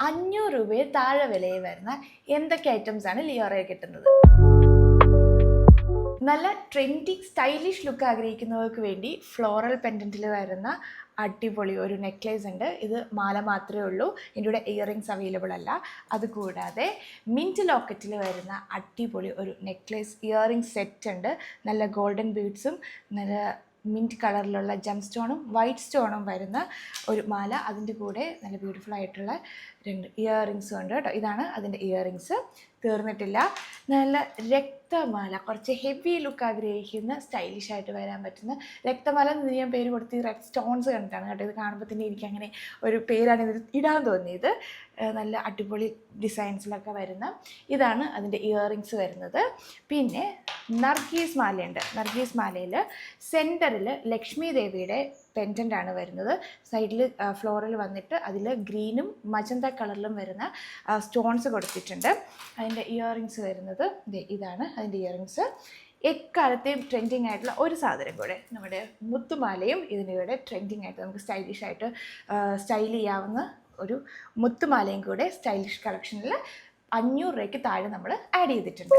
അഞ്ഞൂറ് രൂപയിൽ താഴെ വിലയിൽ വരുന്ന എന്തൊക്കെ ഐറ്റംസ് ആണ് ലിയോറയിൽ കിട്ടുന്നത്? നല്ല ട്രെൻഡി സ്റ്റൈലിഷ് ലുക്ക് ആഗ്രഹിക്കുന്നവർക്ക് വേണ്ടി ഫ്ലോറൽ പെൻഡന്റിൽ വരുന്ന അടിപൊളി ഒരു നെക്ലേസ് ഉണ്ട്. ഇത് മാല മാത്രമേ ഉള്ളൂ. എന്റെ കൂടെ ഇയറിങ്സ് അവൈലബിൾ അല്ല. അതുകൂടാതെ മിന്റ് ലോക്കറ്റിൽ വരുന്ന അടിപൊളി ഒരു നെക്ലേസ് ഇയറിങ് സെറ്റ് ഉണ്ട്. നല്ല ഗോൾഡൻ ബീഡ്സും നല്ല മിന്റ് കളറിലുള്ള ജം സ്റ്റോണും വൈറ്റ് സ്റ്റോണും വരുന്ന ഒരു മാല. അതിന്റെ കൂടെ നല്ല ബ്യൂട്ടിഫുൾ ആയിട്ടുള്ള രണ്ട് ഇയർ റിങ്സും ഉണ്ട് കേട്ടോ. ഇതാണ് അതിന്റെ ഇയർ റിങ്സ് തീർന്നിട്ടില്ല. നല്ല രക്തമാല കുറച്ച് ഹെവി ലുക്ക് ആഗ്രഹിക്കുന്ന സ്റ്റൈലിഷ് ആയിട്ട് വരാൻ പറ്റുന്ന രക്തമാല എന്ന് ഞാൻ പേര് കൊടുത്ത് റെഡ് സ്റ്റോൺസ് കണ്ടിട്ടാണ് കേട്ടോ. ഇത് കാണുമ്പോൾ തന്നെ എനിക്ക് അങ്ങനെ ഒരു പേരാണ് ഇത് ഇടാൻ തോന്നിയത്. നല്ല അടിപൊളി ഡിസൈൻസിലൊക്കെ വരുന്ന ഇതാണ് അതിന്റെ ഇയറിങ്സ് വരുന്നത്. പിന്നെ നർഗീസ് മാലയുണ്ട്. നർഗീസ് മാലയിൽ സെന്ററിൽ ലക്ഷ്മി ദേവിയുടെ ആണ് വരുന്നത്. സൈഡിൽ ഫ്ലോറിൽ വന്നിട്ട് അതിൽ ഗ്രീനും മജന്ത കളറിലും വരുന്ന സ്റ്റോൺസ് കൊടുത്തിട്ടുണ്ട്. അതിന്റെ ഇയറിങ്സ് വരുന്നത് ദേ ഇതാണ് അതിന്റെ ഇയറിങ്സ് എക്കാലത്തെയും ട്രെൻഡിങ് ആയിട്ടുള്ള ഒരു സാധനം കൂടെ. നമ്മുടെ മുത്തുമാലയും ഇതിന്റെ കൂടെ ട്രെൻഡിങ് ആയിട്ട് നമുക്ക് സ്റ്റൈലിഷ് ആയിട്ട് സ്റ്റൈൽ ചെയ്യാവുന്ന ഒരു മുത്തുമാലയും കൂടെ സ്റ്റൈലിഷ് കളക്ഷനിൽ അഞ്ഞൂറ് രൂപയ്ക്ക് താഴെ നമ്മൾ ആഡ് ചെയ്തിട്ടുണ്ട്.